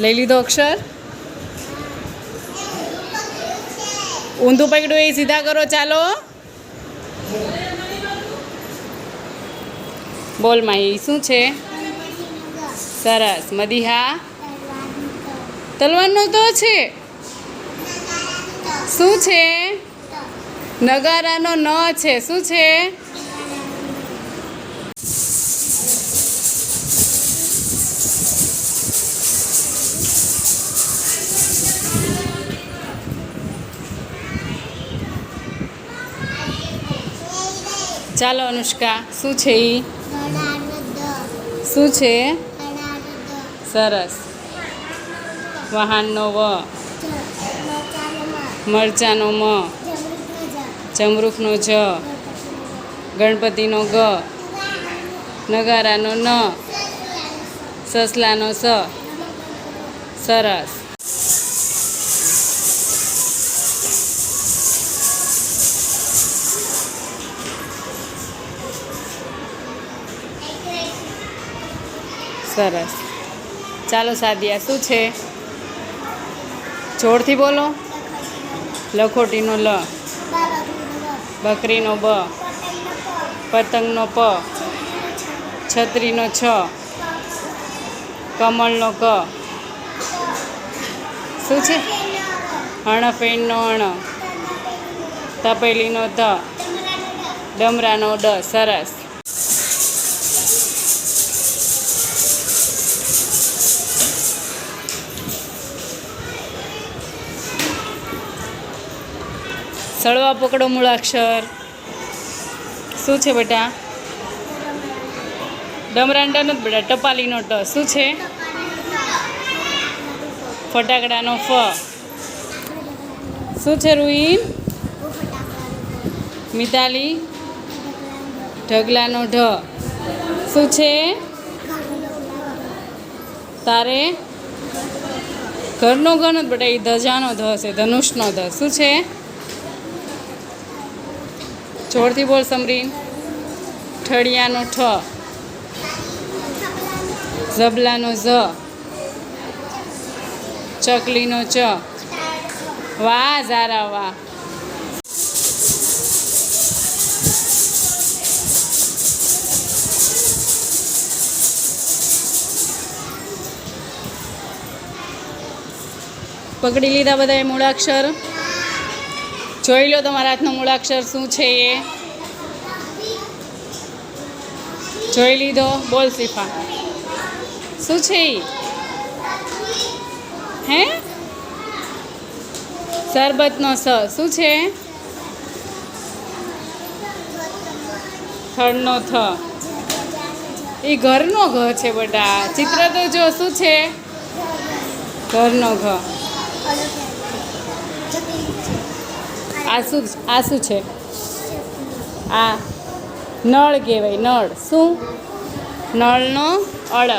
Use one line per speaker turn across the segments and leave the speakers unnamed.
લઈ લીધો અક્ષર. ઊંધું પકડ્યું એ, સીધા કરો, ચાલો. બોલ માઈ શું છે? સરસ, મદીહા. તલવારનો તો છે. શું છે? નગારાનો ન છે. શું છે? ચાલો, અનુષ્કા, શું છે એ શું છે? સરસ. વાહનનો વ. મરચાનો મ. જમરૂખનો જ. ગણપતિનો ગ. નગારાનો ન. સસલાનો સ. સરસ. સરસ. ચાલો સાદિયા, શું છે? જોરથી બોલો. લખોટીનો લ. બકરીનો બ. પતંગનો પ. છત્રીનો છ. કમળનો ક. શું છે? અણફેણનો અણ તપેલીનો ત. ડમરાનો ડ. સરસ. સળવા પકડો મૂળાક્ષર. શું છે બેટા? ડમરાંડા નથી બેટા, ટપાલીનો ટ. શું છે? ફટાકડાનો ફ. શું છે રૂઈન મિતાલી? ઢગલાનો ઢ. શું છે? તારે? ઘરનો ઘર નથી બેટા એ ધજાનો ધ છે, ધનુષનો ધ. શું છે? જોરથી બોલ સમરીન. ઠળિયાનો ઠ. ઝબલાનો ઝ. ચકલીનો ચ. વાહ, ઝારા, વાહ. પકડી લીધા બધાએ મૂળાક્ષર. જોઈ લો તમારા હાથનો મૂળાક્ષર શું છે એ. જોઈ લીધો? બોલ સિફા શું છે એ હે? શરબતનો સ. શું છે? થળનો થ. એ ઘરનો ઘ છે બધા. ચિત્ર તો જો, શું છે? ઘરનો ઘ. આ શું આ શું છે? આ નળ કહેવાય, નળ. શું? નળનો અળ.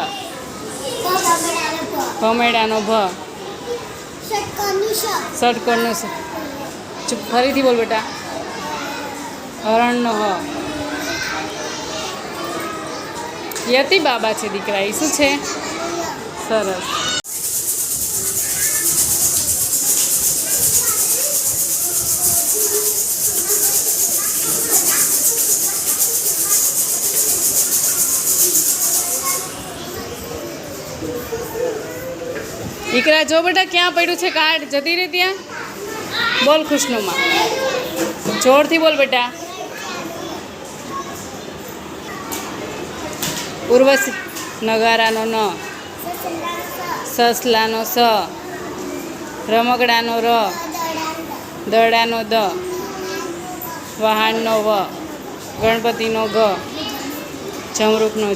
ભમેડાનો ભ. ષટકોણનો ચૂપ, ફરીથી બોલ બેટા. હરણનો હ. યતી બાબા છે દીકરા એ શું છે? સરસ. દીકરા, જો બેટા, ક્યાં પડ્યું છે કાર્ડ? જતી રહી ત્યાં? બોલ ખુશનુમાં. જોરથી બોલ બેટા. ઉર્વશી નગારાનો ન. સસલાનો સ. રમકડાનો ર. દડાનો દ. વાહનનો વ. ગણપતિનો ગ. જમરૂખનો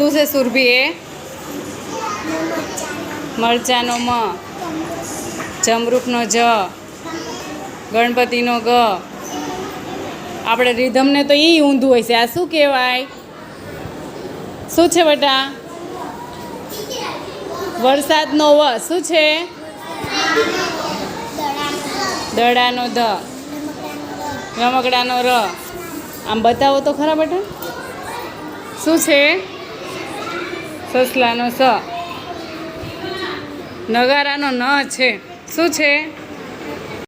શું છે સુરભી એ? મરચાનો મ. જમરૂપનો જ. ગણપતિનો ગ. આપણે રીધમને તો એ ઊંધું હોય છે. આ શું કહેવાય? શું છે બેટા? વરસાદનો વ. શું છે? દડાનો ધ રમકડાનો ર. આમ બતાવો તો ખરા બેટા. શું છે? સસલાનો સ. નગારાનો ન છે. શું છે?